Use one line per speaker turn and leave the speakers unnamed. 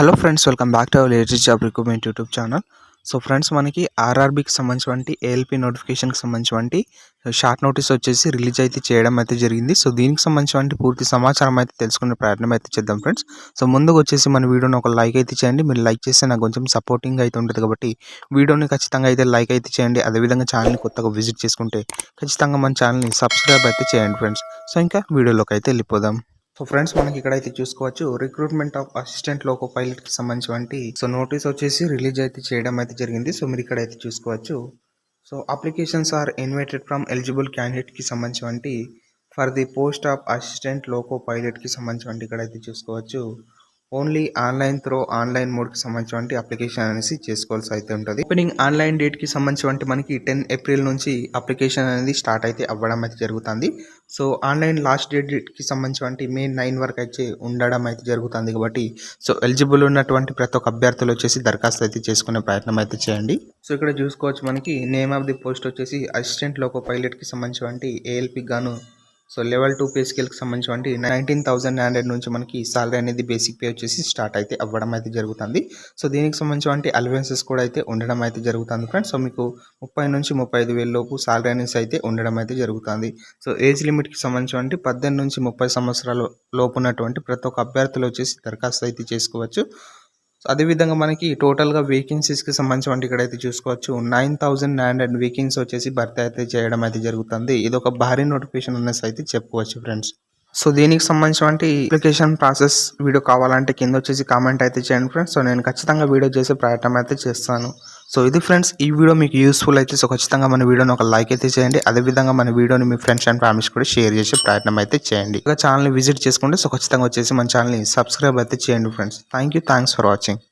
Hello friends welcome back to our latest job recruitment YouTube channel. So friends మనకి ఆర్ఆర్బికి సంబంధించినటువంటి ALP నోటిఫికేషన్కి సంబంధించినటువంటి షార్ట్ నోటీస్ వచ్చేసి రిలీజ్ అయితే చేయడం అయితే జరిగింది. సో దీనికి సంబంధించినటువంటి పూర్తి సమాచారం అయితే తెలుసుకునే ప్రయత్నం అయితే చేద్దాం ఫ్రెండ్స్. సో ముందుకు వచ్చేసి మన వీడియోని ఒక లైక్ అయితే చేయండి. మీరు లైక్ చేస్తే నాకు కొంచెం సపోర్టింగ్ అయితే ఉంటుంది కాబట్టి వీడియోని ఖచ్చితంగా అయితే లైక్ అయితే చేయండి. అదేవిధంగా ఛానల్ని కొత్తగా విజిట్ చేసుకుంటే ఖచ్చితంగా మన ఛానల్ని సబ్స్క్రైబ్ అయితే చేయండి ఫ్రెండ్స్. సో ఇంకా వీడియోలోకి అయితే వెళ్ళిపోదాం. సో ఫ్రెండ్స్ మనకి ఇక్కడైతే చూసుకోవచ్చు రిక్రూట్మెంట్ ఆఫ్ అసిస్టెంట్ లోకో పైలట్కి సంబంధించి సో నోటీస్ వచ్చేసి రిలీజ్ అయితే చేయడం అయితే జరిగింది. సో మీరు ఇక్కడైతే చూసుకోవచ్చు. So applications are invited from eligible క్యాండిడేట్కి సంబంధించి for the post of assistant loco పైలట్కి ఇక్కడ అయితే చూసుకోవచ్చు. ఓన్లీ ఆన్లైన్ త్రో ఆన్లైన్ మోడ్కి సంబంధించి అప్లికేషన్ అనేసి చేసుకోవాల్సి అయితే ఉంటుంది. ఓపెనింగ్ ఆన్లైన్ డేట్కి సంబంధించి మనకి టెన్ ఏప్రిల్ నుంచి అప్లికేషన్ అనేది స్టార్ట్ అయితే అవ్వడం అయితే జరుగుతుంది. సో ఆన్లైన్ లాస్ట్ డేట్కి సంబంధించి మే నైన్ వరకు అయితే ఉండడం అయితే జరుగుతుంది కాబట్టి సో ఎలిజిబుల్ ఉన్నటువంటి ప్రతి ఒక్క అభ్యర్థులు వచ్చేసి దరఖాస్తు అయితే చేసుకునే ప్రయత్నం అయితే చేయండి. సో ఇక్కడ చూసుకోవచ్చు మనకి నేమ్ ఆఫ్ ది పోస్ట్ వచ్చేసి అసిస్టెంట్ లోకో పైలట్కి సంబంధించి ఏఎల్పి గాను సో లెవెల్ టూ పే స్కేల్కి సంబంధించి నైన్టీన్ థౌసండ్ హండ్రెడ్ నుంచి మనకి సాలరీ అనేది బేసిక్ పే వచ్చేసి స్టార్ట్ అయితే అవ్వడం అయితే జరుగుతుంది. సో దీనికి సంబంధించి అలవెన్సెస్ కూడా అయితే ఉండడం అయితే జరుగుతుంది ఫ్రెండ్స్. సో మీకు ముప్పై నుంచి ముప్పై ఐదు వేల లోపు సాలరీ అనేసి అయితే ఉండడం అయితే జరుగుతుంది. సో ఏజ్ లిమిట్కి సంబంధించి పద్దెనిమిది నుంచి ముప్పై సంవత్సరాల లోపు ఉన్నటువంటి ప్రతి ఒక్క అభ్యర్థులు వచ్చేసి దరఖాస్తు అయితే చేసుకోవచ్చు. అదేవిధంగా మనకి టోటల్గా వేకెన్సీస్కి సంబంధించి ఇక్కడైతే చూసుకోవచ్చు. Nine thousand nine hundred vacancy వచ్చేసి భర్తీ అయితే చేయడం అయితే జరుగుతుంది. ఇది ఒక భారీ నోటిఫికేషన్ అనేసి అయితే చెప్పుకోవచ్చు ఫ్రెండ్స్. సో దీనికి సంబంధించినటువంటి అప్లికేషన్ ప్రాసెస్ వీడియో కావాలంటే కింద వచ్చేసి కామెంట్ అయితే చేయండి ఫ్రెండ్స్ సో నేను ఖచ్చితంగా వీడియో చేసే ప్రయత్నం అయితే చేస్తాను. సో ఇది ఫ్రెండ్స్ ఈ వీడియో మీకు యూస్ఫుల్ అయితే సో ఖచ్చితంగా మన వీడియోని ఒక లైక్ అయితే చేయండి. అదేవిధంగా మన వీడియోని మీ ఫ్రెండ్స్ అండ్ ఫ్యామిలీస్ కూడా షేర్ చేసే ప్రయత్నం అయితే చేయండి. ఇక ఛానల్ని విజిట్ చేసుకుంటే సో ఖచ్చితంగా వచ్చేసి మన ఛానల్ని సబ్స్క్రైబ్ అయితే చేయండి friends thank you thanks for watching